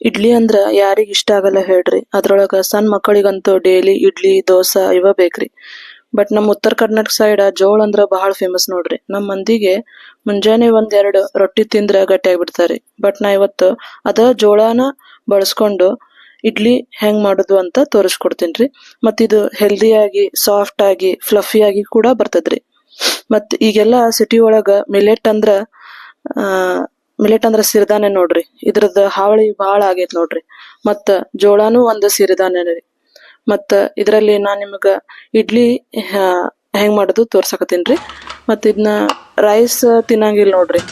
ಇಡ್ಲಿ ಅಂದ್ರ ಯಾರಿಗ್ ಇಷ್ಟ ಆಗಲ್ಲ ಹೇಳ್ರಿ. ಅದ್ರೊಳಗ ಸಣ್ಣ ಮಕ್ಕಳಿಗಂತೂ ಡೇಲಿ ಇಡ್ಲಿ, ದೋಸಾ ಇವ ಬೇಕ್ರಿ. ಬಟ್ ನಮ್ ಉತ್ತರ ಕರ್ನಾಟಕ ಸೈಡ್ ಜೋಳ ಅಂದ್ರ ಬಹಳ ಫೇಮಸ್ ನೋಡ್ರಿ. ನಮ್ಮ ಮಂದಿಗೆ ಮುಂಜಾನೆ ಒಂದ್ ಎರಡ್ ರೊಟ್ಟಿ ತಿಂದ್ರ ಗಟ್ಟಿಯಾಗಿ ಆಗ್ಬಿಡ್ತಾರಿ. ಬಟ್ ನಾ ಇವತ್ತು ಅದ ಜೋಳನ ಬಳಸ್ಕೊಂಡು ಇಡ್ಲಿ ಹೆಂಗ್ ಮಾಡೋದು ಅಂತ ತೋರಿಸ್ಕೊಡ್ತೀನಿ ಮತ್ ಇದು ಹೆಲ್ದಿ ಆಗಿ ಸಾಫ್ಟ್ ಆಗಿ ಫ್ಲಫಿ ಆಗಿ ಕೂಡ ಬರ್ತದ್ರಿ. ಮತ್ ಈಗೆಲ್ಲಾ ಸಿಟಿ ಒಳಗ ಮಿಲೆಟ್ ಅಂದ್ರ ಮಿಲೆಟ್ ಅಂದ್ರ ಸಿರಿಧಾನ್ಯ ನೋಡ್ರಿ. ಇದ್ರದ ಹಾವಳಿ ಬಹಳ ಆಗೇತ್ ನೋಡ್ರಿ. ಮತ್ತ ಜೋಳಾನು ಒಂದ್ ಸಿರಿಧಾನ್ಯ ರೀ. ಮತ್ತ ಇದರಲ್ಲಿ ನಾ ನಿಮಗ ಇಡ್ಲಿ ಹೆಂಗ್ ಮಾಡೋದು ತೋರ್ಸಕತ್ತೀನ್ರಿ ಮತ್ತ ಇದನ್ನ ರೈಸ್ ತಿನ್ನಂಗಿಲ್ಲ ನೋಡ್ರಿ.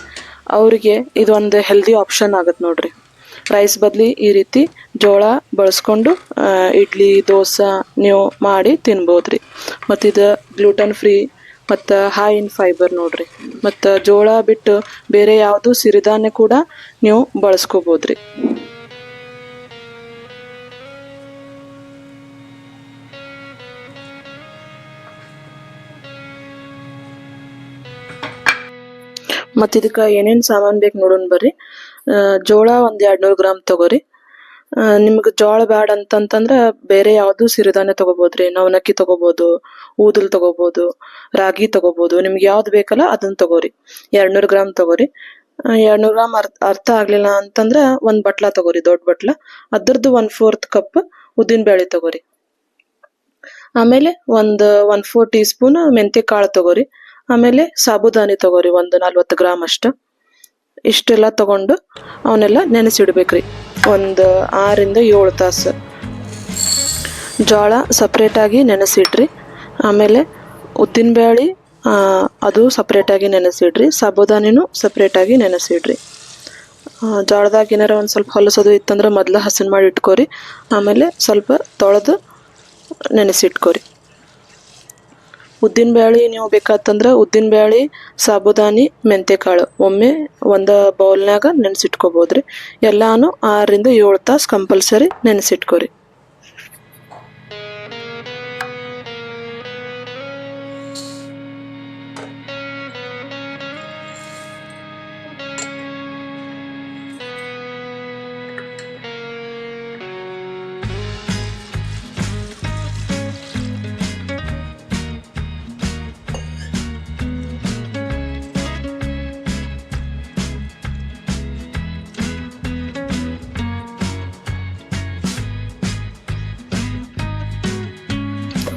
ಅವ್ರಿಗೆ ಇದೊಂದು ಹೆಲ್ದಿ ಆಪ್ಷನ್ ಆಗತ್ ನೋಡ್ರಿ. ರೈಸ್ ಬದ್ಲಿ ಈ ರೀತಿ ಜೋಳ ಬಳಸ್ಕೊಂಡು ಇಡ್ಲಿ, ದೋಸೆ ನೀವು ಮಾಡಿ ತಿನ್ಬೋದ್ರಿ. ಮತ್ತಿದ ಗ್ಲೂಟನ್ ಫ್ರೀ ಮತ್ತ ಹೈ ಇನ್ ಫೈಬರ್ ನೋಡ್ರಿ. ಮತ್ತು ಜೋಳ ಬಿಟ್ಟು ಬೇರೆ ಯಾವುದು ಸಿರಿಧಾನ್ಯ ಕೂಡ ನೀವು ಬಳಸ್ಕೋಬೋದ್ರಿ. ಮತ್ತು ಇದಕ್ಕೆ ಏನೇನು ಸಾಮಾನು ಬೇಕು ನೋಡೋಣ ಬರ್ರಿ. ಜೋಳ ಒಂದು ಎರಡು ನೂರು ಗ್ರಾಮ್ ತಗೋರಿ. ನಿಮ್ಗ್ ಜೋಳ ಬ್ಯಾಡ ಅಂತಂತಂದ್ರ ಬೇರೆ ಯಾವ್ದು ಸಿರಿಧಾನ್ಯ ತಗೋಬೋದ್ರಿ. ನವನಕ್ಕಿ ತಗೋಬಹುದು ಊದಲ್ ತಗೋಬಹುದು ರಾಗಿ ತಗೋಬಹುದು ನಿಮ್ಗೆ ಯಾವ್ದ್ ಬೇಕಲ್ಲ ಅದನ್ನ ತಗೋರಿ. ಎರಡ್ನೂರ್ ಗ್ರಾಂ ಗ್ರಾಮ್ ತಗೋರಿ. ಎರಡ್ನೂರ್ ಗ್ರಾಂ ಗ್ರಾಮ್ ಅರ್ಥ ಅರ್ಥ ಆಗ್ಲಿಲ್ಲ ಅಂತಂದ್ರ ಒಂದ್ ಬಟ್ಲ ತಗೋರಿ, ದೊಡ್ಡ ಬಟ್ಲ. ಅದ್ರದ್ದು ಒನ್ ಫೋರ್ತ್ ಕಪ್ ಉದ್ದಿನ ಬೇಳೆ ತಗೋರಿ. ಆಮೇಲೆ ಒಂದ್ ಒನ್ ಫೋರ್ ಟೀ ಸ್ಪೂನ್ ಮೆಂತ್ಯ ಕಾಳು ತಗೋರಿ. ಆಮೇಲೆ ಸಾಬುದಾನಿ ತಗೋರಿ, ಒಂದ್ ನಲ್ವತ್ತು ಗ್ರಾಮ್ ಅಷ್ಟ. ಇಷ್ಟೆಲ್ಲ ತಗೊಂಡು ಅವನ್ನೆಲ್ಲ ನೆನೆಸಿಡ್ಬೇಕ್ರಿ. ಒಂದ್ ಆರಿಂದ ಏಳು ತಾಸು. ಜೋಳ ಸಪ್ರೇಟಾಗಿ ನೆನೆಸಿಡ್ರಿ. ಆಮೇಲೆ ಉದ್ದಿನಬೇಳೆ ಅದು ಸಪ್ರೇಟಾಗಿ ನೆನೆಸಿಡ್ರಿ. ಸಾಬುದಾನಿನೂ ಸಪ್ರೇಟಾಗಿ ನೆನೆಸಿಡ್ರಿ. ಜೋಳದಾಗ ಏನಾರ ಒಂದು ಸ್ವಲ್ಪ ಹೊಲಸೋದು ಇತ್ತಂದ್ರೆ ಮೊದಲು ಹಸನ್ ಮಾಡಿ ಇಟ್ಕೋರಿ. ಆಮೇಲೆ ಸ್ವಲ್ಪ ತೊಳೆದು ನೆನೆಸಿಟ್ಕೋರಿ. ಉದ್ದಿನ ಬ್ಯಾಳಿ ನೀವು ಬೇಕಾತಂದ್ರೆ ಉದ್ದಿನ ಬ್ಯಾಳಿ, ಸಾಬುದಾನಿ ಮೆಂತ್ಯಕಾಳು ಒಮ್ಮೆ ಒಂದ ಬೌಲ್ನಾಗ ನೆನೆಸಿಟ್ಕೋಬೋದ್ರಿ. ಎಲ್ಲಾನು ಆರರಿಂದ ಏಳು ತಾಸು ಕಂಪಲ್ಸರಿ ನೆನೆಸಿಟ್ಕೋರಿ.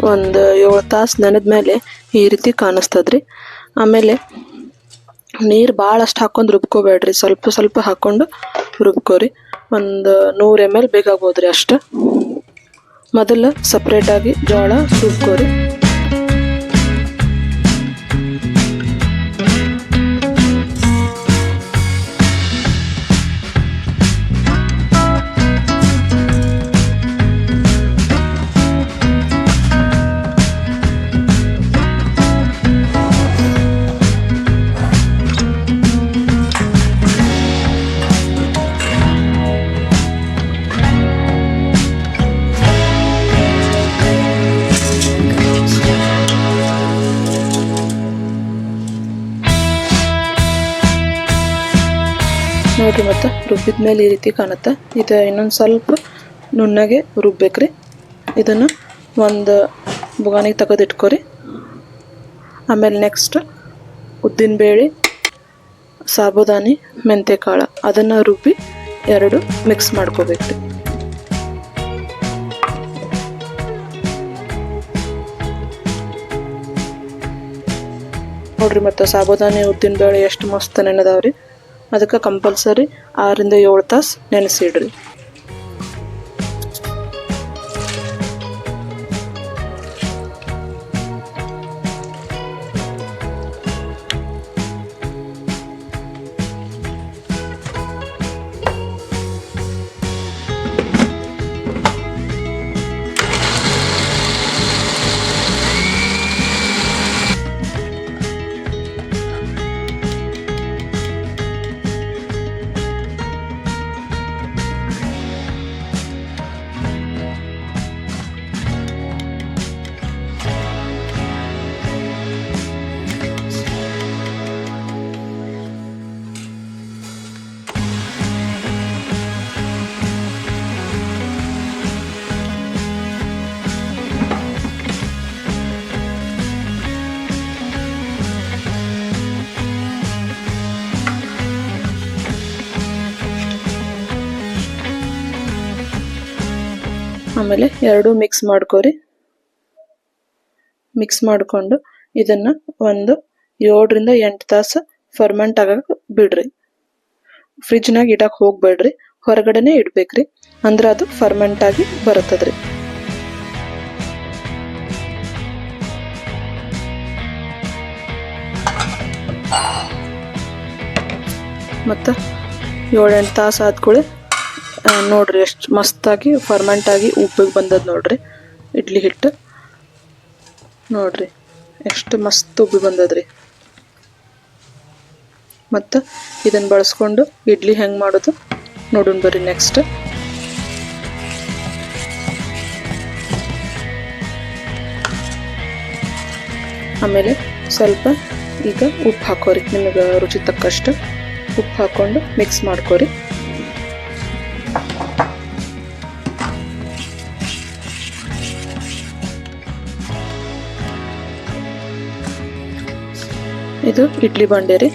ಒಂದ್ ಏಳು ತಾಸು ನೆನೆದ್ಮೇಲೆ ಈ ರೀತಿ ಕಾಣಿಸ್ತದ್ರಿ. ಆಮೇಲೆ ನೀರು ಭಾಳಷ್ಟು ಹಾಕ್ಕೊಂಡು ರುಬ್ಕೋಬೇಡ್ರಿ. ಸ್ವಲ್ಪ ಸ್ವಲ್ಪ ಹಾಕೊಂಡು ರುಬ್ಕೋರಿ. ಒಂದು ನೂರು ಎಂ ಎಲ್ ಬೇಕಾಗ್ಬೋದ್ರಿ ರೀ ಅಷ್ಟು. ಮೊದಲು ಸಪ್ರೇಟಾಗಿ ಜೋಳ ರುಬ್ಕೋರಿ. ನೋಡ್ರಿ ಮತ್ತೆ ರುಬ್ಬಿದ್ಮೇಲೆ ಈ ರೀತಿ ಕಾಣುತ್ತೆ. ಇದು ಇನ್ನೊಂದು ಸ್ವಲ್ಪ ನುಣ್ಣಗೆ ರುಬ್ಬೇಕ್ರಿ. ಇದನ್ನು ಒಂದು ಬುಗಾನಿಗೆ ತೆಗೆದು ಇಟ್ಕೊರಿ ಆಮೇಲೆ ನೆಕ್ಸ್ಟ್ ಉದ್ದಿನ ಬೇಳೆ ಸಾಬುದಾನಿ ಕಾಳು ಅದನ್ನು ರುಬ್ಬಿ ಎರಡು ಮಿಕ್ಸ್ ಮಾಡ್ಕೋಬೇಕ್ರಿ. ನೋಡ್ರಿ ಮತ್ತೆ, ಸಾಬುದಾನಿ ಉದ್ದಿನ ಬೇಳೆ ಎಷ್ಟು ಮಸ್ತ್ ನೆನೆದಾವ್ರಿ. ಅದಕ್ಕೆ ಕಂಪಲ್ಸರಿ ಆರರಿಂದ ಏಳು ತಾಸು ನೆನೆಸಿಡ್ರಿ. ಆಮೇಲೆ ಎರಡು ಮಿಕ್ಸ್ ಮಾಡ್ಕೊರಿ. ಮಿಕ್ಸ್ ಮಾಡಿಕೊಂಡು ಇದನ್ನ ಒಂದು ಏಳರಿಂದ ಎಂಟು ತಾಸು ಫರ್ಮೆಂಟ್ ಆಗಕ್ಕೆ ಬಿಡ್ರಿ. ಫ್ರಿಜ್ನಾಗ ಇಡಕ್ಕೆ ಹೋಗ್ಬೇಡ್ರಿ. ಹೊರಗಡೆನೆ ಇಡ್ಬೇಕ್ರಿ. ಅಂದ್ರೆ ಅದು ಫರ್ಮೆಂಟ್ ಆಗಿ ಬರುತ್ತದ್ರಿ. ಮತ್ತು ಏಳೆಂಟು ತಾಸು ಆದ್ಕೂಳೆ ನೋಡ್ರಿ ಎಷ್ಟು ಮಸ್ತಾಗಿ ಫರ್ಮೆಂಟ್ ಆಗಿ ಉಪ್ಪಿಗೆ ಬಂದದ ನೋಡ್ರಿ. ಇಡ್ಲಿ ಹಿಟ್ಟು. ನೋಡ್ರಿ ಎಷ್ಟು ಮಸ್ತ್ ಉಬ್ಬಿ ಬಂದದ್ರಿ. ಮತ್ತು ಇದನ್ನು ಬಳಸ್ಕೊಂಡು ಇಡ್ಲಿ ಹೆಂಗೆ ಮಾಡೋದು ನೋಡೋಣ ಬರ್ರಿ ನೆಕ್ಸ್ಟ್ ಆಮೇಲೆ ಸ್ವಲ್ಪ ಈಗ ಉಪ್ಪು ಹಾಕೋರಿ. ನಿಮಗೆ ರುಚಿ ತಕ್ಕಷ್ಟು ಉಪ್ಪು ಹಾಕೊಂಡು ಮಿಕ್ಸ್ ಮಾಡ್ಕೊರಿ. ಇದು ಇಡ್ಲಿ ಬಂಡೆ ರೀ.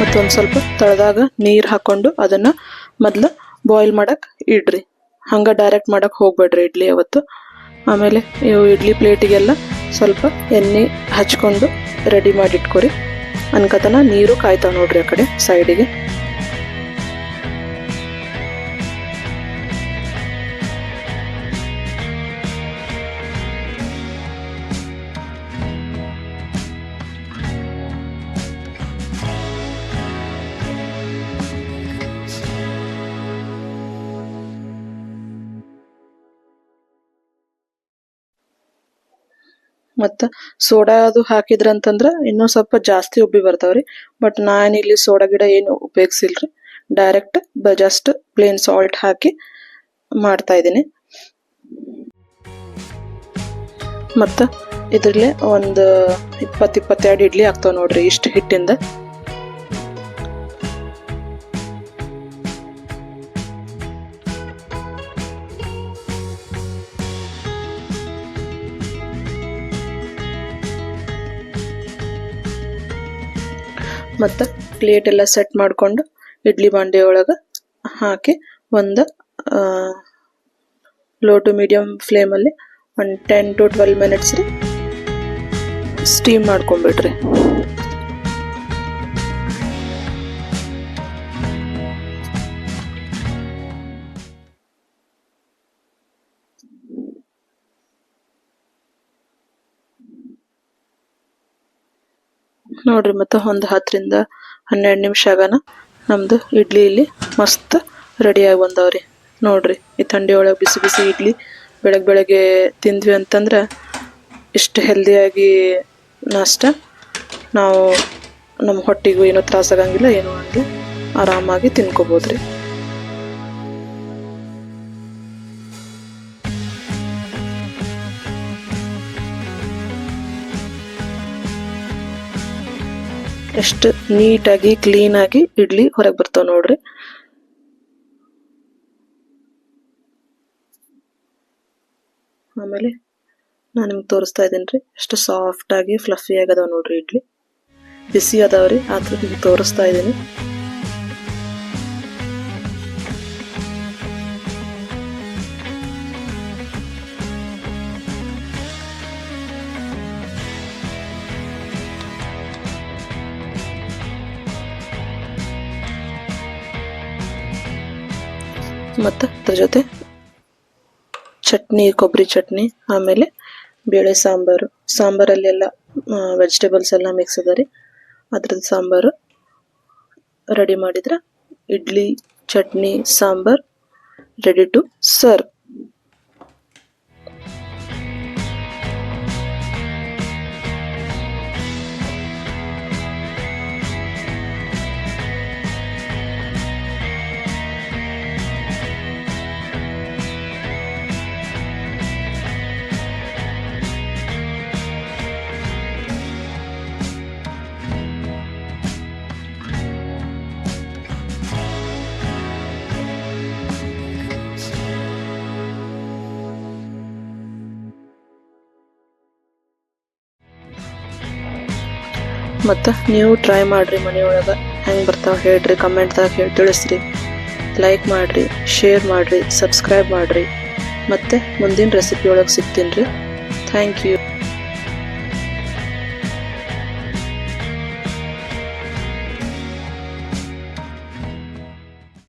ಮತ್ತೊಂದು ಸ್ವಲ್ಪ ತಳದಾಗ ನೀರು ಹಾಕೊಂಡು ಅದನ್ನ ಮೊದ್ಲು ಬಾಯ್ಲ್ ಮಾಡಕ್ ಇಡ್ರಿ. ಹಂಗ ಡೈರೆಕ್ಟ್ ಮಾಡಕ್ ಹೋಗ್ಬೇಡ್ರಿ ಇಡ್ಲಿ ಅವತ್ತು ಆಮೇಲೆ ಇವು ಇಡ್ಲಿ ಪ್ಲೇಟಿಗೆಲ್ಲ ಸ್ವಲ್ಪ ಎಣ್ಣೆ ಹಚ್ಕೊಂಡು ರೆಡಿ ಮಾಡಿ ಇಟ್ಕೊರಿ ಅನ್ಕತನ ನೀರು ಕಾಯ್ತಾವ ನೋಡ್ರಿ ಆ ಕಡೆ ಸೈಡಿಗೆ ಮತ್ತು ಸೋಡಾ ಅದು ಹಾಕಿದ್ರಂತಂದ್ರ ಇನ್ನೂ ಸ್ವಲ್ಪ ಜಾಸ್ತಿ ಉಬ್ಬಿ ಬರ್ತಾವ್ರಿ. ಬಟ್ ನಾನು ಇಲ್ಲಿ ಸೋಡಾ ಗಿಡ ಏನು ಉಪಯೋಗಿಸಿಲ್ರಿ. ಡೈರೆಕ್ಟ್ ಜಸ್ಟ್ ಪ್ಲೇನ್ ಸಾಲ್ಟ್ ಹಾಕಿ ಮಾಡ್ತಾ ಇದ್ದೀನಿ. ಮತ್ತು ಇದ್ರಲ್ಲೇ ಒಂದು ಇಪ್ಪತ್ತು ಇಪ್ಪತ್ತೆರಡು ಇಡ್ಲಿ ಆಗ್ತಾವ್ ನೋಡ್ರಿ ಇಷ್ಟು ಹಿಟ್ಟಿಂದ. ಮತ್ತು ಪ್ಲೇಟ್ ಎಲ್ಲ ಸೆಟ್ ಮಾಡಿಕೊಂಡು ಇಡ್ಲಿ ಬಾಂಡೆ ಒಳಗೆ ಹಾಕಿ ಒಂದು ಲೋ ಟು ಮೀಡಿಯಮ್ ಫ್ಲೇಮಲ್ಲಿ ಒಂದು ಟೆನ್ ಟು ಟ್ವೆಲ್ ಮಿನಿಟ್ಸ್ ರೀ ಸ್ಟೀಮ್ ಮಾಡ್ಕೊಂಬಿಡ್ರಿ ನೋಡ್ರಿ ಮತ್ತೆ ಒಂದು ಹತ್ತರಿಂದ ಹನ್ನೆರಡು ನಿಮಿಷ ಆಗನ. ನಮ್ದು ಇಡ್ಲಿ ಇಲ್ಲಿ ಮಸ್ತ್ ರೆಡಿಯಾಗಿ ಬಂದವ್ರಿ. ನೋಡ್ರಿ, ಈ ಥಂಡಿ ಒಳಗೆ ಬಿಸಿ ಬಿಸಿ ಇಡ್ಲಿ ಬೆಳಗ್ಗೆ ಬೆಳಗ್ಗೆ ತಿಂದ್ವಿ ಅಂತಂದ್ರೆ ಇಷ್ಟು ಹೆಲ್ದಿಯಾಗಿ ನಾಷ್ಟ. ನಾವು ನಮ್ಮ ಹೊಟ್ಟೆಗೂ ಏನೂ ತ್ರಾಸಾಗಂಗಿಲ್ಲ ಏನೂ ಹಂಗೆ ಆರಾಮಾಗಿ ತಿನ್ಕೋಬೋದ್ರಿ. ಎಷ್ಟು ನೀಟಾಗಿ ಕ್ಲೀನಾಗಿ ಇಡ್ಲಿ ಹೊರಗೆ ಬರ್ತಾವ ನೋಡ್ರಿ. ಆಮೇಲೆ ನಾನು ನಿಮ್ಗೆ ತೋರಿಸ್ತಾ ಇದ್ದೀನಿ ರೀ ಎಷ್ಟು ಸಾಫ್ಟ್ ಆಗಿ ಫ್ಲಫಿ ಆಗದಾವ ನೋಡ್ರಿ ಇಡ್ಲಿ. ಬಿಸಿ ಅದಾವ್ರಿ ಆದ್ರೆ ನಿಮ್ಗೆ ತೋರಿಸ್ತಾ ಇದ್ದೀನಿ. ಮತ್ತು ಅದ್ರ ಜೊತೆ ಚಟ್ನಿ, ಕೊಬ್ಬರಿ ಚಟ್ನಿ, ಆಮೇಲೆ ಬೇಳೆ ಸಾಂಬಾರು. ಸಾಂಬಾರಲ್ಲೆಲ್ಲ ವೆಜಿಟೇಬಲ್ಸ್ ಎಲ್ಲ ಮಿಕ್ಸ್ ಅದ ರೀ. ಅದ್ರದ್ದು ಸಾಂಬಾರು ರೆಡಿ ಮಾಡಿದ್ರೆ, idli, chutney, sambar ready to serve ಮತ್ತು ನೀವು ಟ್ರೈ ಮಾಡಿರಿ ಮನೆಯೊಳಗೆ ಹೆಂಗೆ ಬರ್ತಾವೆ ಹೇಳ್ರಿ ಕಮೆಂಟ್ದಾಗ ಹೇಳಿ, ತಿಳಿಸ್ರಿ. ಲೈಕ್ ಮಾಡಿರಿ ಶೇರ್ ಮಾಡಿರಿ ಸಬ್ಸ್ಕ್ರೈಬ್ ಮಾಡಿರಿ. ಮತ್ತು ಮುಂದಿನ ರೆಸಿಪಿ ಒಳಗೆ ಸಿಗ್ತೀನಿ ರೀ. Thank you